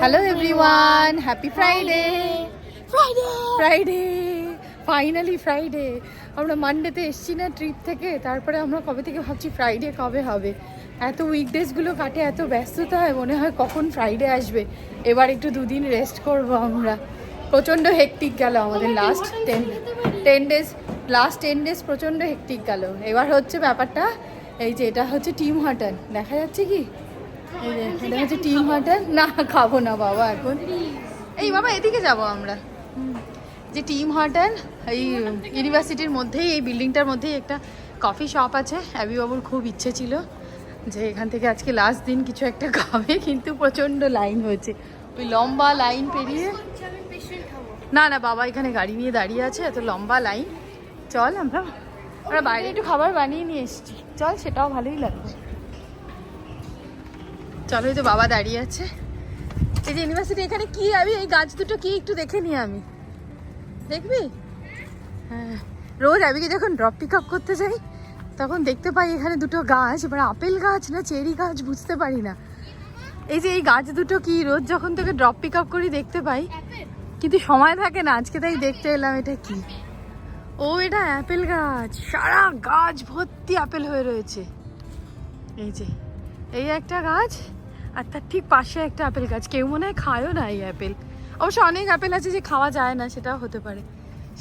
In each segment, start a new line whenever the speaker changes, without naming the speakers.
Hello everyone happy Friday
Friday
Friday finally Friday আমরা মানডেতে এসছি না ট্রিপ থেকে তারপরে আমরা কবে থেকে ভাবছি ফ্রাইডে কবে হবে? এত উইকডেজগুলো কাটে এত ব্যস্ততায় মনে হয় কখন ফ্রাইডে আসবে? এবার একটু দুদিন রেস্ট করব আমরা। প্রচণ্ড হেকটিক গেল আমাদের last ten ten days last ten days প্রচণ্ড হেকটিক গেল। এবার হচ্ছে ব্যাপারটা এই যে এটা হচ্ছে টিম হাটন দেখা যাচ্ছে কি? এটা হচ্ছে টিম হাটন না, খাব না বাবা, এখন। এই বাবা, এদিকে যাব আমরা। যে টিম হার্টন এই ইউনিভার্সিটির মধ্যেই, এই বিল্ডিংটার মধ্যেই একটা কফি শপ আছে। অ্যাবি বাবুর খুব ইচ্ছে ছিল যে এখান থেকে আজকে লাস্ট দিন কিছু একটা খাবে, কিন্তু প্রচণ্ড লাইন হয়েছে। ওই লম্বা লাইন পেরিয়ে না না, বাবা এখানে গাড়ি নিয়ে দাঁড়িয়ে আছে, এত লম্বা লাইন। চল আমরা আমরা বাইরে একটু খাবার বানিয়ে নিয়ে এসেছি। চল, সেটাও ভালোই লাগবে। চলো তো বাবা দাঁড়িয়ে আছে। এই যে ইউনিভার্সিটি এখানে কি আমি? এই গাছ দুটো কি? একটু দেখে নিই আমি। দেখবি? হ্যাঁ। রোজ আবিকে যখন ড্রপ পিক আপ করতে যাই, তখন দেখতে পাই এখানে দুটো গাছ, এবার আপেল গাছ না চেরি গাছ, বুঝতে পারি না। এই যে এই গাছ দুটো কি? রোজ যখন তোকে ড্রপ পিক আপ করি, দেখতে পাই। কিন্তু সময় থাকে না, আজকে তাই দেখতে এলাম এটা কি। ও, এটা অ্যাপেল গাছ। সারা গাছ ভর্তি আপেল হয়ে রয়েছে। এই যে, এই একটা গাছ আর তার ঠিক পাশে একটা আপেল গাছ। কেউ মনে হয় খায়ও না এই আপেল। অবশ্য অনেক আপেল আছে যে খাওয়া যায় না, সেটাও হতে পারে।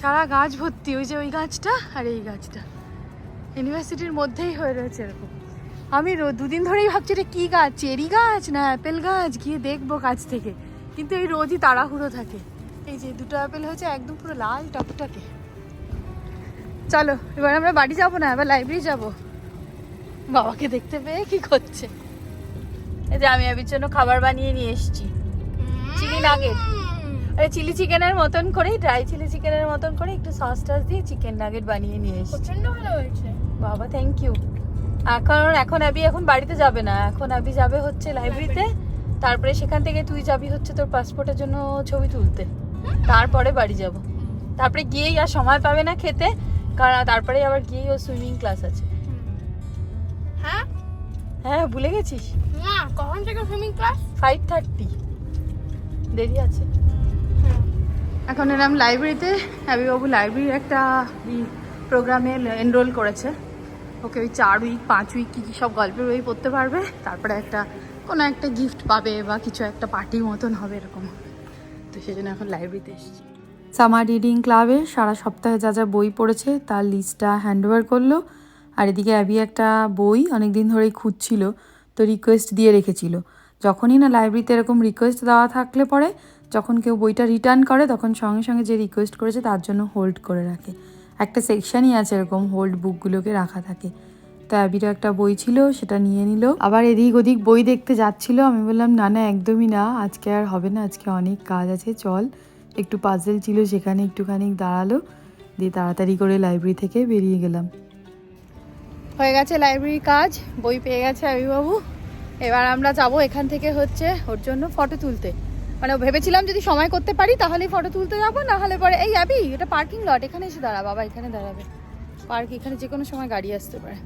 সারা গাছ ভর্তি, ওই যে ওই গাছটা আর এই গাছটা। ইউনিভার্সিটির মধ্যেই হয়ে রয়েছে এরকম। আমি দুদিন ধরেই ভাবছি এটা কী গাছ, চেরি গাছ না অ্যাপেল গাছ? গিয়ে দেখব গাছ থেকে। কিন্তু এই রোজই তাড়াহুড়ো থাকে। এই যে দুটো অ্যাপেল হয়েছে, একদম পুরো লাল টকটকে। চলো, এবার আমরা বাড়ি যাব না এবার লাইব্রেরি যাব। বাবাকে দেখতে পেয়ে কি করছে? এই যে আমি আবির জন্য খাবার বানিয়ে নিয়ে এসেছি। চিলি নাগেট আরে চিলি চিকেনের মতন করে ড্রাই চিলি চিকেনের মতন করে একটু সস টস দিয়ে চিকেন নাগেট বানিয়ে নিয়ে এসেছি।
প্রচণ্ড ভালো হয়েছে।
বাবা থ্যাংক ইউ এখন এখন আবি এখন বাড়িতে যাবে না। এখন আবি যাবে হচ্ছে লাইব্রেরিতে তারপরে সেখান থেকে তুই যাবি হচ্ছে তোর পাসপোর্টের জন্য ছবি তুলতে। তারপরে বাড়ি যাব। তারপরে গিয়েই আর সময় পাবে না খেতে। কারণ তারপরে আবার গিয়েই ও সুইমিং ক্লাস আছে।
হ্যাঁ?
হ্যাঁ ভুলে গেছিস?
না কখন থেকে সুইমিং ক্লাস
ফাইভ থার্টি দেরি আছে। এখন এলাম লাইব্রেরিতে বাবু লাইব্রেরির একটা প্রোগ্রামে এনরোল করেছে। ওকে ওই চার উইক পাঁচ উইক কী কী সব গল্পের বই পড়তে পারবে। তারপরে একটা কোনো একটা গিফট পাবে বা কিছু একটা পার্টির মতন হবে এরকম। তো সেই জন্য এখন লাইব্রেরিতে এসেছি। সামার রিডিং ক্লাবে সারা সপ্তাহে যা যা বই পড়েছে তার লিস্টটা হ্যান্ডওভার করল। আর এদিকে অ্যাবি একটা বই অনেক দিন ধরেই খুঁজছিল, তো রিকোয়েস্ট দিয়ে রেখেছিল। যখনই না লাইব্রেরিতে এরকম রিকোয়েস্ট দেওয়া থাকলে পরে, যখন কেউ বইটা রিটার্ন করে, তখন সঙ্গে সঙ্গে যে রিকোয়েস্ট করেছে তার জন্য হোল্ড করে রাখে। একটা সেকশনই আছে এরকম হোল্ড বুকগুলোকে রাখা থাকে। তো অ্যাবিরও একটা বই ছিল, সেটা নিয়ে নিল। আবার এদিক ওদিক বই দেখতে যাচ্ছিল, আমি বললাম, না না, একদমই না, আজকে আর হবে না, আজকে অনেক কাজ আছে, চল। একটু পাজেল ছিল, সেখানে একটুখানি দাঁড়াল, দিয়ে তাড়াতাড়ি করে লাইব্রেরি থেকে বেরিয়ে গেলাম। হয়ে গেছে লাইব্রেরির কাজ, বই পেয়ে গেছে আবিবাবু। এবার আমরা যাব এখান থেকে হচ্ছে ওর জন্য ফটো তুলতে। মানে ভেবেছিলাম যদি সময় করতে পারি তাহলেই ফটো তুলতে যাব, না হলে পরে, এই অ্যাবি এটা পার্কিং লট এখানে এসে দাঁড়া, বাবা, এখানে দাঁড়াবে। পার্ক এখানে যে কোনো সময় গাড়ি আসতে পারে।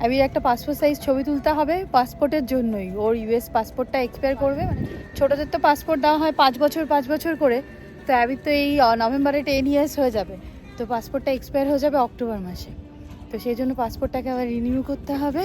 অ্যাবির একটা পাসপোর্ট সাইজ ছবি তুলতে হবে পাসপোর্টের জন্যই। ওর ইউএস পাসপোর্টটা এক্সপায়ার করবে মানে ছোটোদের তো পাসপোর্ট দেওয়া হয় পাঁচ বছর পাঁচ বছর করে। তো অ্যাবির তো এই নভেম্বরে টেন ইয়ার্স হয়ে যাবে। তো পাসপোর্টটা এক্সপায়ার হয়ে যাবে অক্টোবর মাসে। তো সেই জন্য পাসপোর্টটাকে আবার রিনিউ করতে হবে।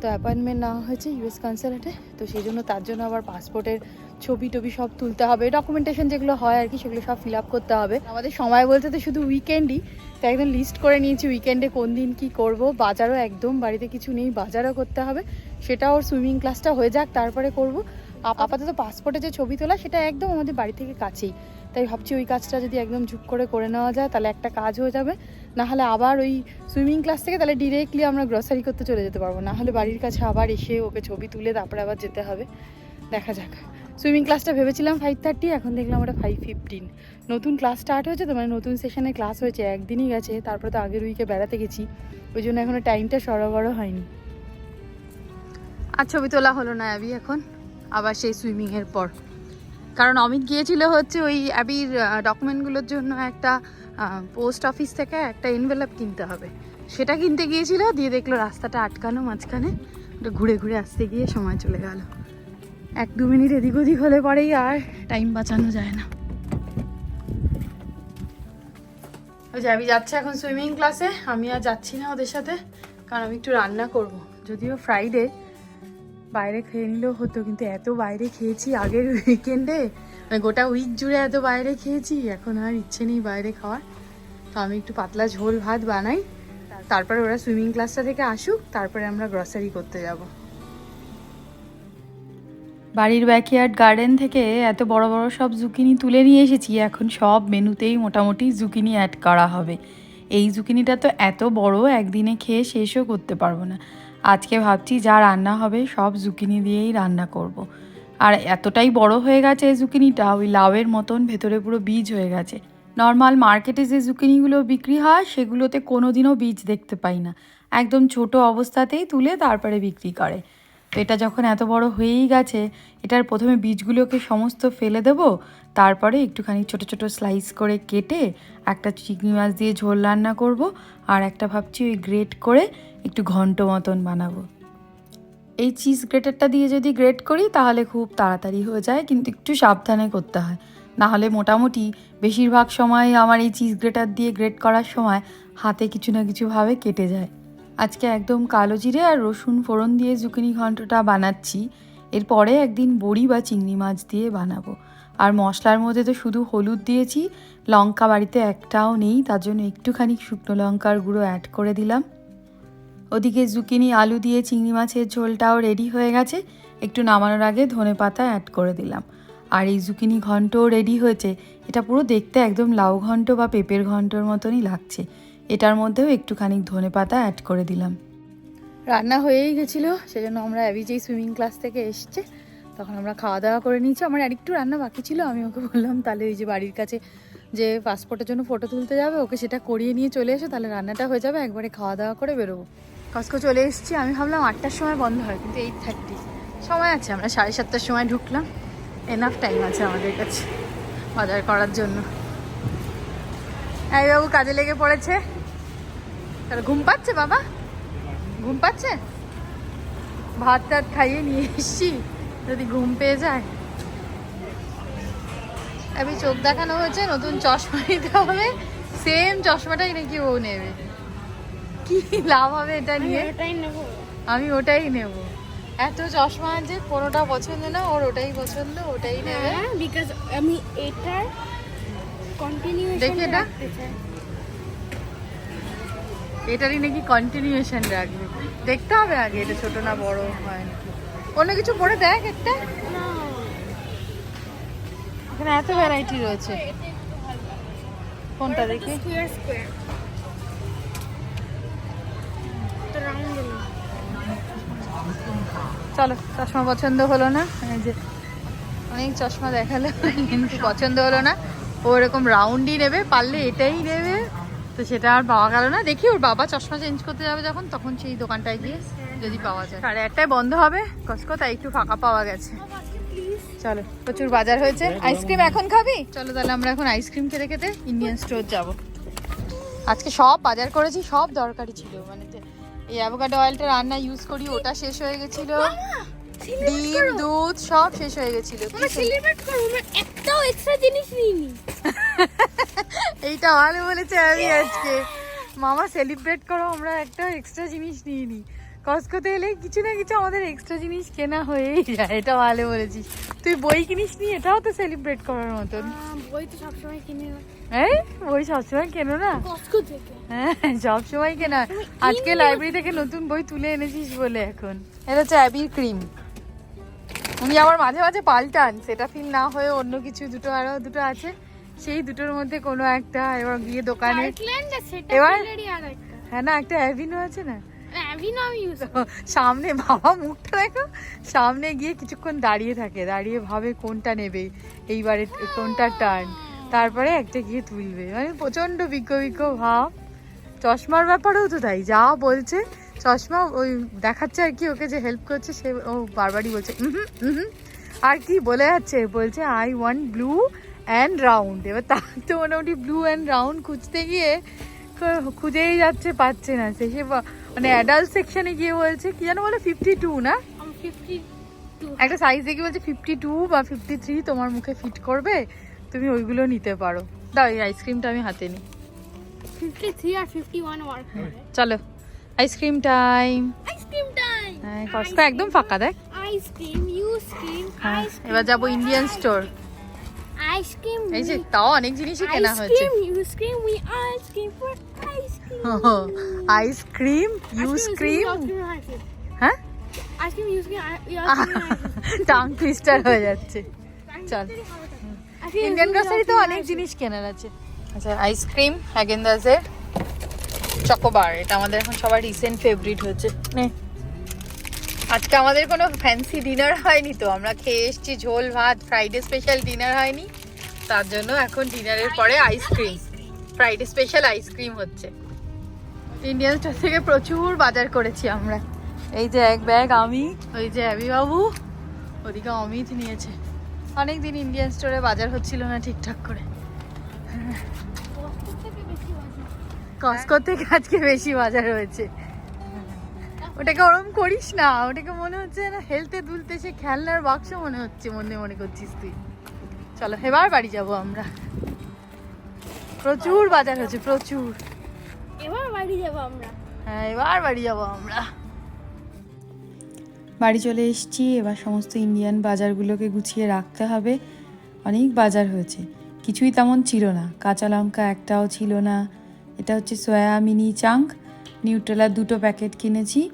তো অ্যাপয়েন্টমেন্ট নেওয়া হয়েছে ইউএস কনসালেটে তো সেই জন্য তার জন্য আবার পাসপোর্টের ছবি টবি সব তুলতে হবে। ডকুমেন্টেশন যেগুলো হয় আর কি, সেগুলো সব ফিল আপ করতে হবে। আমাদের সময় বলতে তো শুধু উইকেন্ডই তো একদম লিস্ট করে নিয়েছি উইকেন্ডে কোন দিন কি করব। বাজারও একদম, বাড়িতে কিছু নেই, বাজারও করতে হবে। সেটা ওর সুইমিং ক্লাসটা হয়ে যাক, তারপরে করব। আপাতত পাসপোর্টে যে ছবি তোলা, সেটা একদম আমাদের বাড়ি থেকে কাছেই। তাই ভাবছি ওই কাজটা যদি একদম ঝুপ করে করে নেওয়া যায়, তাহলে একটা কাজ হয়ে যাবে। না হলে আবার ওই সুইমিং ক্লাস থেকে তাহলে ডিরেক্টলি আমরা গ্রসারি করতে চলে যেতে পারব। না হলে বাড়ির কাছে আবার এসে ওকে ছবি তুলে তারপরে আবার যেতে হবে। দেখা যাক। সুইমিং ক্লাসটা ভেবেছিলাম ফাইভ থার্টি এখন দেখলাম ওটা ফাইভ ফিফটিন নতুন ক্লাস স্টার্ট হয়েছে তো মানে নতুন সেশনে ক্লাস হয়েছে, একদিনই গেছে। তারপরে তো আগের উইকে বেড়াতে গেছি। ওই জন্য এখনও টাইমটা সরবরাহ হয়নি। আর ছবি তোলা হলো না, অ্যাবি, এখন? আবার সেই সুইমিংয়ের পর। কারণ অমিত গিয়েছিল হচ্ছে ওই অ্যাবির ডকুমেন্টগুলোর জন্য একটা পোস্ট অফিস থেকে একটা এনভেলপ কিনতে হবে। সেটা কিনতে গিয়েছিল, দিয়ে দেখল রাস্তাটা আটকানো মাঝখানে। ওটা ঘুরে ঘুরে আসতে গিয়ে সময় চলে গেল। এক দু মিনিট এদিক ওদিক হলে পরেই আর টাইম বাঁচানো যায় না। ওই যে আমি যাচ্ছি এখন সুইমিং ক্লাসে আমি আর যাচ্ছি না ওদের সাথে, কারণ আমি একটু রান্না করব। যদিও ফ্রাইডে বাইরে খেয়ে নিলেও হতো, কিন্তু এত বাইরে খেয়েছি আগের উইকেন্ডে মানে গোটা উইক জুড়ে এত বাইরে খেয়েছি, এখন আর ইচ্ছে নেই বাইরে খাওয়ার। তো আমি একটু পাতলা ঝোল ভাত বানাই, তারপরে ওরা সুইমিং ক্লাসটা থেকে আসুক, তারপরে আমরা গ্রসারি করতে যাব। বাড়ির ব্যাকইয়ার্ড গার্ডেন থেকে এত বড় বড় সব জুকিনি তুলে নিয়ে এসেছি, এখন সব মেনুতেই মোটামুটি জুকিনি অ্যাড করা হবে। এই জুকিনিটা তো এত বড়, একদিনে খেয়ে শেষও করতে পারব না। আজকে ভাবছি যা রান্না হবে সব জুকিনি দিয়েই রান্না করব। আর এতটাই বড় হয়ে গেছে এই জুকিনিটা ওই লাউয়ের মতন ভেতরে পুরো বীজ হয়ে গেছে। নর্মাল মার্কেটে যে জুকিনিগুলো বিক্রি হয়, সেগুলোতে কোনোদিনও বীজ দেখতে পাই না। একদম ছোট অবস্থাতেই তুলে তারপরে বিক্রি করে। তো এটা যখন এত বড় হয়েই গেছে, এটার প্রথমে বীজগুলোকে সমস্ত ফেলে দেব, তারপরে একটুখানি ছোট ছোট স্লাইস করে কেটে একটা চিংড়ি মাছ দিয়ে ঝোল রান্না করব আর একটা ভাবছি ওই গ্রেট করে একটু ঘন্ট মতন বানাবো। এই চিজ গ্রেটারটা দিয়ে যদি গ্রেট করি, তাহলে খুব তাড়াতাড়ি হয়ে যায়, কিন্তু একটু সাবধানে করতে হয়। না হলে মোটামুটি বেশিরভাগ সময় আমার এই চিজ গ্রেটার দিয়ে গ্রেট করার সময় হাতে কিছু না কিছুভাবে কেটে যায়। আজকে একদম কালো জিরে আর রসুন ফোড়ন দিয়ে জুকিনি ঘন্টটা বানাচ্ছি। এরপরে একদিন বড়ি বা চিংড়ি মাছ দিয়ে বানাবো। আর মশলার মধ্যে তো শুধু হলুদ দিয়েছি, লঙ্কা বাড়িতে একটাও নেই, তার জন্য একটুখানি শুকনো লঙ্কার গুঁড়ো অ্যাড করে দিলাম। ওদিকে জুকিনি আলু দিয়ে চিংড়ি মাছের ঝোলটাও রেডি হয়ে গেছে, একটু নামানোর আগে ধনে পাতা অ্যাড করে দিলাম। আর এই জুকিনি ঘন্টও রেডি হয়েছে, এটা পুরো দেখতে একদম লাউ ঘন্ট বা পেঁপের ঘন্টর মতনই লাগছে। এটার মধ্যেও একটুখানি ধনে পাতা অ্যাড করে দিলাম। রান্না হয়েই গেছিল, সেজন্য আমরা অ্যাবি যেই সুইমিং ক্লাস থেকে এসছে। তখন আমরা খাওয়া দাওয়া করে নিয়েছি। আমার আরেকটু রান্না বাকি ছিল, আমি ওকে বললাম, তাহলে ওই যে বাড়ির কাছে যে পাসপোর্টের জন্য ফটো তুলতে যাবে, ওকে সেটা করিয়ে নিয়ে চলে এসো, তাহলে রান্নাটা হয়ে যাবে, একবারে খাওয়া দাওয়া করে বেরোবো। কসকো চলে এসেছি, আমি ভাবলাম আটটার সময় বন্ধ হয়, কিন্তু এইট থার্টি সময় আছে, আমরা সাড়ে সাতটার সময় ঢুকলাম। এনাফ টাইম আছে আমাদের কাছে, বাজার করার জন্য। বাবু কাজে লেগে পড়েছে? তাহলে ঘুম পাচ্ছে বাবা? ঘুম পাচ্ছে? ভাত টাত খাইয়ে নিয়ে এসছি যদি ঘুম পেয়ে যায়। আমি চোখ দেখানো হয়েছে নতুন চশমা নিতে হবে। সেম চশমাটাই নাকি ও নেবে। কি লাভ হবে এটা নিয়ে?
ওটাই নেব।
আমি ওটাই নেব। এত চশমা আছে কোনোটা পছন্দ না ওর ওটাই পছন্দ ওটাই নেবে।
হ্যাঁ বিকজ আমি এটার কন্টিনিউয়েশন
দেখি এটা। এটারই নাকি কন্টিনিউয়েশন রাখবে দেখতে হবে আগে, এটা ছোট না বড় হয়। অন্য কিছু পরে দেখ একটা। এখানে এত ভ্যারাইটি রয়েছে। কোনটা দেখি? চলো, চশমা পছন্দ হলো না? এই যে, অনেক চশমা দেখাল, কিন্তু পছন্দ হলো না। ও এরকম রাউন্ডই নেবে, পারলে এটাই নেবে। তো সেটা আর পাওয়া গেল না। দেখি ওর বাবা চশমা চেঞ্জ করতে যাবে যখন তখন সেই দোকানটায় গিয়ে যদি পাওয়া যায়। সাড়ে আটটায় বন্ধ হবে কসকো তাই একটু ফাঁকা পাওয়া গেছে। চলো প্রচুর বাজার হয়েছে। আইসক্রিম এখন খাবি? চলো তাহলে আমরা এখন আইসক্রিম খেতে খেতে ইন্ডিয়ান স্টোর যাব। আজকে সব বাজার করেছি সব দরকারি ছিল। মানে এই অ্যাভোকাডো অয়েলটা রান্না ইউজ করি ওটা শেষ হয়ে গেছিল। ডিম দুধ সব শেষ হয়ে গেছিল।
একটাও এক্সট্রা জিনিস নিইনি।
এইটা ভালো বলেছে আমি আজকে। মামা সেলিব্রেট করো আমরা একটা এক্সট্রা জিনিস নিয়ে নি। কসকোতে এলে কিছু না কিছু আমাদের এক্সট্রা জিনিস কেনা হয়েই যায় এটা ভালো বলেছিস। তুই বই কিনিস নি? এটাও তো সেলিব্রেট করার মতন।
বই তো সবসময় কিনে
এই? বই সবসময় কেনো না?
কস্কো থেকে।
হ্যাঁ সবসময় কেনা। আজকে লাইব্রেরি থেকে নতুন বই তুলে এনেছিস বলে এখন। এটা হচ্ছে অ্যাবির ক্রিম উনি আবার মাঝে মাঝে পাল্টান সেটা ফিল না হয়ে অন্য কিছু দুটো আরও দুটো আছে। সেই দুটোর মধ্যে কোনো একটা এবার গিয়ে দোকানে এবার? হ্যাঁ না একটা অ্যাভিনো আছে না? সামনে বাবা মুখটা দেখো সামনে গিয়ে কিছুক্ষণ দাঁড়িয়ে থাকে দাঁড়িয়ে ভাবে কোনটা নেবে এইবারে কোনটা টার্ন তারপরে একটা গিয়ে তুলবে। মানে প্রচণ্ড বিজ্ঞ বিজ্ঞ ভাব। চশমার ব্যাপারেও তো তাই যা বলছে চশমা ওই দেখাচ্ছে আর কি ওকে যে হেল্প করছে সে ও বারবারই বলছে। আর কি বলে যাচ্ছে বলছে I want blue and round এবার তার তো মোটামুটি ব্লু অ্যান্ড রাউন্ড খুঁজতে গিয়ে খুঁজেই যাচ্ছে পাচ্ছে না। সে বা- মানে অ্যাডাল্ট সেকশনে গিয়ে বলছে কি যেন বলে ফিফটি টু না
ফিফটি
একটা সাইজ দেখি বলছে ফিফটি টু বা ফিফটি থ্রি তোমার মুখে ফিট করবে তুমি ওইগুলো নিতে পারো। দাও এই আইসক্রিমটা আমি হাতে নিই।
ফিফটি থ্রি আর ফিফটি ওয়ান
চলো ice cream time
ice cream time
হ্যাঁ একদম ফাঁকা দেখ।
আইসক্রিম ইউ স্ক্রিম
হ্যাঁ এবার যাব ইন্ডিয়ান স্টোর
আইসক্রিম
এই যে তাও অনেক জিনিসই কেনা হয়েছে
ice cream we ice cream for ice cream
ice cream you scream হ্যাঁ
ice cream you scream
tongue twister হয়ে যাচ্ছে। চল ইন্ডিয়ান গ্রসারি তো অনেক জিনিস কেনার আছে। আচ্ছা আইসক্রিম হ্যাগেন্দাজের চকোবার এটা আমাদের এখন সবার রিসেন্ট ফেভারিট হয়েছে নে। আজকে আমাদের কোনো ফ্যান্সি ডিনার হয়নি তো আমরা খেয়ে এসেছি ঝোল ভাত ফ্রাইডে স্পেশাল ডিনার হয়নি। তার জন্য এখন ডিনারের পরে ice cream Friday special ice cream হচ্ছে। ইন্ডিয়ান স্টোর থেকে প্রচুর বাজার করেছি আমরা। এই যে এক ব্যাগ আমি। ওই যে অ্যাবি বাবু ওদিকে অমিত নিয়েছে। অনেকদিন ইন্ডিয়ান স্টোরে বাজার হচ্ছিল না ঠিকঠাক করে। কস্কো থেকে আজকে বেশি বাজার হয়েছে। ওটাকে ওরম করিস না ওটাকে মনে হচ্ছে না হেলতে দুলতে সে খেলনার বাক্স মনে হচ্ছে মনে মনে করছিস তুই। চলো এবার বাড়ি যাব আমরা। প্রচুর বাজার হয়েছে প্রচুর।
এবার বাড়ি যাব আমরা।
হ্যাঁ এবার বাড়ি যাব আমরা। বাড়ি চলে এসেছি এবার সমস্ত ইন্ডিয়ান বাজারগুলোকে গুছিয়ে রাখতে হবে। অনেক বাজার হয়েছে কিছুই তেমন ছিল না। কাঁচা লঙ্কা একটাও ছিল না। এটা হচ্ছে সয়া মিনি চাঙ্ক নিউট্রেলার দুটো প্যাকেট কিনেছি।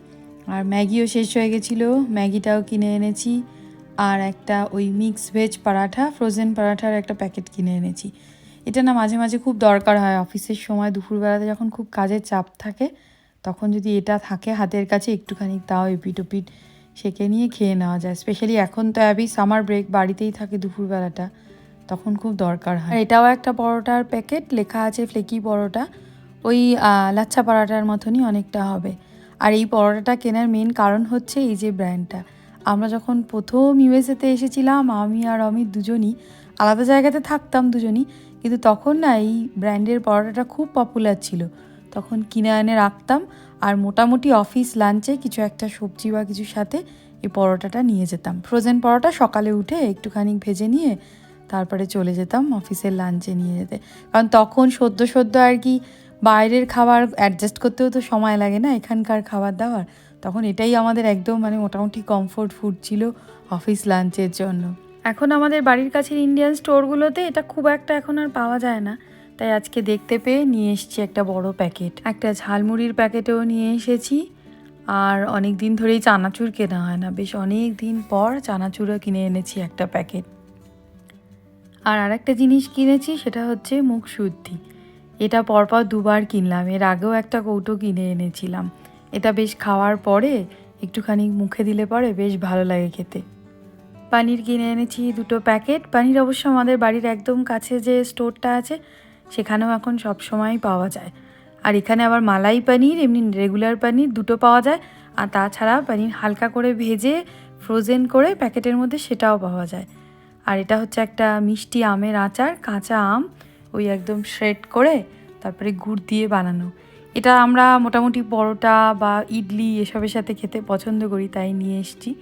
আর ম্যাগিও শেষ হয়ে গেছিল ম্যাগিটাও কিনে এনেছি। আর একটা ওই মিক্স ভেজ পরাঠা ফ্রোজেন পরাঠার একটা প্যাকেট কিনে এনেছি। এটা না মাঝে মাঝে খুব দরকার হয় অফিসের সময়, দুপুরবেলাতে যখন খুব কাজের চাপ থাকে, তখন যদি এটা থাকে হাতের কাছে একটুখানি, তাও এপিট ওপিট সেকে নিয়ে খেয়ে নেওয়া যায়। স্পেশালি এখন তো অ্যাবি সামার ব্রেক বাড়িতেই থাকে দুপুরবেলাটা, তখন খুব দরকার হয়। এটাও একটা পরোটার প্যাকেট লেখা আছে ফ্লেকি পরোটা। ওই লাচ্ছা পরোটার মতনই অনেকটা হবে। আর এই পরোটাটা কেনার মেন কারণ হচ্ছে এই যে ব্র্যান্ডটা আমরা যখন প্রথম ইউএসএতে এসেছিলাম, আমি আর অমিত দুজনই আলাদা জায়গাতে থাকতাম দুজনই, কিন্তু তখন না এই ব্র্যান্ডের পরোটাটা খুব পপুলার ছিল। তখন কিনে এনে রাখতাম আর মোটামুটি অফিস লাঞ্চে কিছু একটা সবজি বা কিছুর সাথে এই পরোটাটা নিয়ে যেতাম। ফ্রোজেন পরোটা সকালে উঠে একটুখানি ভেজে নিয়ে তারপরে চলে যেতাম অফিসের লাঞ্চে নিয়ে যেতে। কারণ তখন সদ্য সদ্য আর কি বাইরের খাবার অ্যাডজাস্ট করতেও তো সময় লাগে না এখানকার খাবার দাবার। তখন এটাই আমাদের একদম মানে মোটামুটি কমফোর্ট ফুড ছিল অফিস লাঞ্চের জন্য। এখন আমাদের বাড়ির কাছের ইন্ডিয়ান স্টোরগুলোতে এটা খুব একটা এখন আর পাওয়া যায় না। তাই আজকে দেখতে পেয়ে নিয়ে এসেছি একটা বড় প্যাকেট একটা ঝালমুড়ির প্যাকেটেও নিয়ে এসেছি। আর অনেক দিন ধরেই চানাচুর কেনা হয় না। বেশ অনেক দিন পর চানাচুরও কিনে এনেছি একটা প্যাকেট আর আরেকটা জিনিস কিনেছি সেটা হচ্ছে মুখ শুদ্ধি এটা পরপর দুবার কিনলাম। এর আগেও একটা কৌটো কিনে এনেছিলাম। এটা বেশ খাওয়ার পরে একটুখানি মুখে দিলে পরে বেশ ভালো লাগে খেতে। পানির কিনে এনেছি দুটো প্যাকেট। পানির অবশ্য আমাদের বাড়ির একদম কাছে যে স্টোরটা আছে, সেখানেও এখন সব সময় পাওয়া যায়। আর এখানে আবার মালাই পানির, এমনি রেগুলার পানির দুটো পাওয়া যায়। আর তাছাড়া পানির হালকা করে ভেজে ফ্রোজেন করে প্যাকেটের মধ্যে সেটাও পাওয়া যায়। আর এটা হচ্ছে একটা মিষ্টি আমের আচার, কাঁচা আম। ওই একদম শ্রেড করে তারপরে গুড় দিয়ে বানানো। এটা আমরা মোটামুটি পরোটা বা ইডলি এসবের সাথে খেতে পছন্দ করি, তাই নিয়ে এসেছি।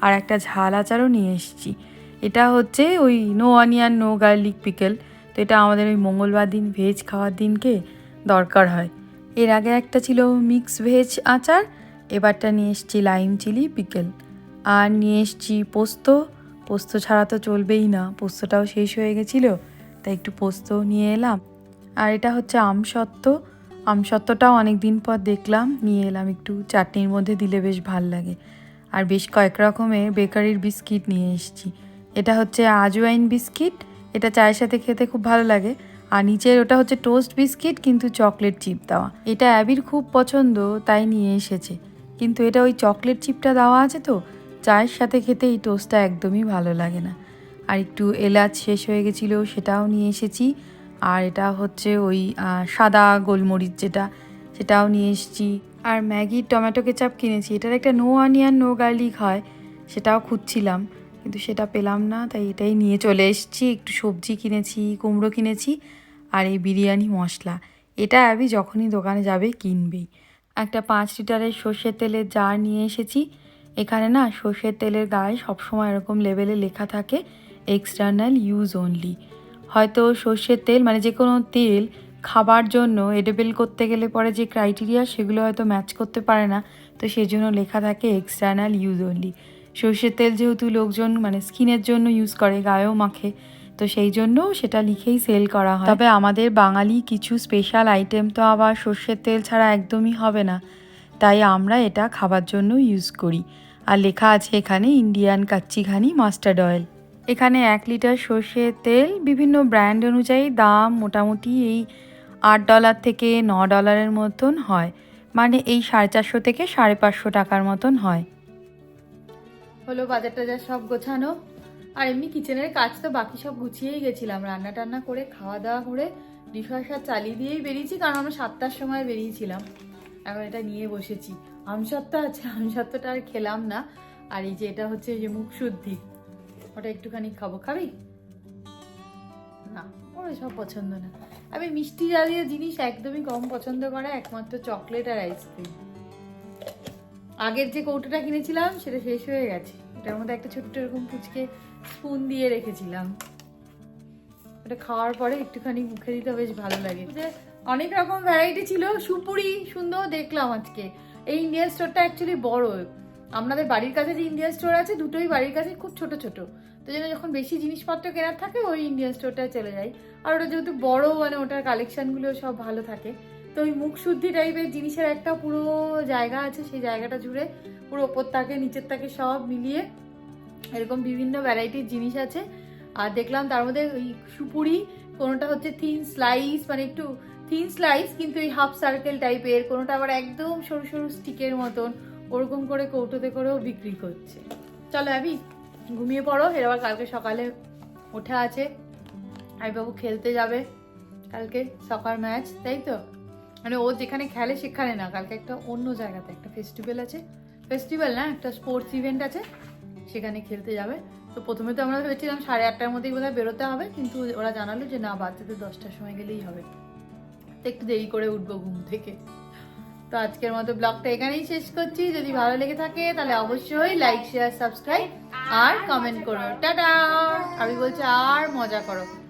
আর একটা ঝাল আচারও নিয়ে এসেছি। এটা হচ্ছে ওই no onion no garlic pickle তো এটা আমাদের ওই মঙ্গলবার দিন ভেজ খাওয়ার দিনকে দরকার হয়। এর আগে একটা ছিল মিক্স ভেজ আচার, এবারটা নিয়ে এসেছি লাইম চিলি পিকেল আর নিয়ে এসেছি পোস্ত। পোস্ত ছাড়া তো চলবেই না, পোস্তটাও শেষ হয়ে গেছিল। তাই একটু পোস্ত নিয়ে এলাম। আর এটা হচ্ছে আমসত্ত্ব আমসত্ত্বটাও অনেক দিন পর দেখলাম, নিয়ে এলাম একটু চাটনির মধ্যে দিলে বেশ ভালো লাগে। আর বেশ কয়েক রকমের বেকারির বিস্কিট নিয়ে এসেছি। এটা হচ্ছে আজওয়াইন বিস্কিট। এটা চায়ের সাথে খেতে খুব ভালো লাগে। আর নিচের ওটা হচ্ছে টোস্ট বিস্কিট, কিন্তু চকলেট চিপ দেওয়া। এটা অ্যাবির খুব পছন্দ, তাই নিয়ে এসেছে। কিন্তু এটা ওই চকলেট চিপটা দেওয়া আছে তো, চায়ের সাথে খেতে এই টোস্টটা একদমই ভালো লাগে না। আর একটু এলাচ শেষ হয়ে গেছিল, সেটাও নিয়ে এসেছি। আর এটা হচ্ছে ওই সাদা গোলমরিচ যেটা, সেটাও নিয়ে এসেছি। আর ম্যাগির টমেটো কেচাপ কিনেছি। এটার একটা নো অনিয়ন, নো গার্লিক হয়, সেটাও খুঁজছিলাম, কিন্তু সেটা পেলাম না, তাই এটাই নিয়ে চলে এসেছি। একটু সবজি কিনেছি, কুমড়ো কিনেছি, আর এই বিরিয়ানি মশলা। এটা আমি যখনই দোকানে যাবে কিনবেই একটা পাঁচ লিটারের সর্ষের তেলের জার নিয়ে এসেছি।
এখানে না সর্ষের তেলের গায়ে সবসময় এরকম লেভেলে লেখা থাকে এক্সটার্নাল ইউজ অনলি হয়তো সর্ষের তেল মানে যে কোনো তেল খাবার জন্য এডেবেল করতে গেলে পরে যে ক্রাইটেরিয়া সেগুলো হয়তো ম্যাচ করতে পারে না। তো সেই জন্য লেখা থাকে এক্সটার্নাল ইউজ অনলি সর্ষের তেল যেহেতু লোকজন মানে স্কিনের জন্য ইউজ করে, গায়েও মাখে, তো সেই জন্য সেটা লিখেই সেল করা হয়। তবে আমাদের বাঙালি কিছু স্পেশাল আইটেম তো আবার সর্ষের তেল ছাড়া একদমই হবে না। তাই আমরা এটা খাবার জন্য ইউজ করি। আর লেখা আছে এখানে ইন্ডিয়ান কাচ্চিঘানি মাস্টার্ড অয়েল এখানে এক লিটার সর্ষের তেল, বিভিন্ন ব্র্যান্ড অনুযায়ী দাম মোটামুটি এই আট ডলার থেকে ন ডলারের মতন হয়। মানে এই সাড়ে চারশো থেকে সাড়ে পাঁচশো টাকার মতন হয়।
হলো বাজার টাজার সব গোছানো। আর এমনি কিচেনের কাজ তো বাকি সব গুছিয়েই গেছিলাম। রান্না টান্না করে, খাওয়া দাওয়া করে ডিশওয়াশার চালিয়ে দিয়েই বেরিয়েছি, কারণ আমরা সাতটার সময় বেরিয়েছিলাম। এখন এটা নিয়ে বসেছি। আমসত্ত্ব আছে, আমসত্ত্বটা আর খেলাম না। আর এই যে এটা হচ্ছে যে মুখ শুদ্ধি। ওটা একটুখানি খাব। খাবি? না, ওর সব পছন্দ না। আমি মিষ্টি জাতীয় জিনিস একদমই কম পছন্দ করে একমাত্র চকলেট আর আইসক্রিম। আগের যে কৌটোটা কিনেছিলাম, সেটা শেষ হয়ে গেছে। ওটার মধ্যে একটা ছোট্ট এরকম পুচকে স্পুন দিয়ে রেখেছিলাম। ওটা খাওয়ার পরে একটুখানি মুখে দিতে বেশ ভালো লাগে। অনেক রকম ভ্যারাইটি ছিল। সুপুরি, সুন্দর দেখলাম আজকে। এই ইন্ডিয়ান স্টোরটা অ্যাকচুয়ালি বড়। আপনাদের বাড়ির কাছে যে ইন্ডিয়ান স্টোর আছে, দুটোই বাড়ির কাছে খুব ছোট ছোট। তো জন্য যখন বেশি জিনিসপত্র কেনার থাকে, ওই ইন্ডিয়ান স্টোরটায় চলে যাই আর ওটা যেহেতু বড় মানে ওটার কালেকশনগুলো সব ভালো থাকে। তো ওই মুখ শুদ্ধি টাইপের জিনিসের একটা পুরো জায়গা আছে, সেই জায়গাটা জুড়ে পুরো ওপর তাকে নিচের তাকে সব মিলিয়ে এরকম বিভিন্ন ভ্যারাইটির জিনিস আছে। আর দেখলাম তার মধ্যে ওই সুপুরি, কোনোটা হচ্ছে থিন স্লাইস মানে একটু থিন স্লাইস কিন্তু এই হাফ সার্কেল টাইপের কোনোটা আবার একদম সরু সরু স্টিকের মতন। ওরকম করে কৌটোতে করেও বিক্রি করছে। চলো আবি ঘুমিয়ে পড়ো, এর আবার কালকে সকালে ওঠা আছে। বাবু খেলতে যাবে কালকে সকাল ম্যাচ, তাই তো? মানে ও যেখানে খেলে সেখানে না, কালকে একটা অন্য জায়গাতে, একটা ফেস্টিভ্যাল আছে। ফেস্টিভ্যাল না, একটা স্পোর্টস ইভেন্ট আছে, সেখানে খেলতে যাবে। তো প্রথমে তো আমরা ভেবেছিলাম সাড়ে আটটার মধ্যেই বোধহয় বেরোতে হবে, কিন্তু ওরা জানালো যে না, বাচ্চাদের দশটার সময় গেলেই হবে। তো একটু দেরি করে উঠবো ঘুম থেকে। তো আজকের মতো ব্লগটা এখানেই শেষ করছি। যদি ভালো লেগে থাকে, তাহলে অবশ্যই লাইক শেয়ার সাবস্ক্রাইব আর কমেন্ট করো। টাটা! আমি বলছি আর মজা করো।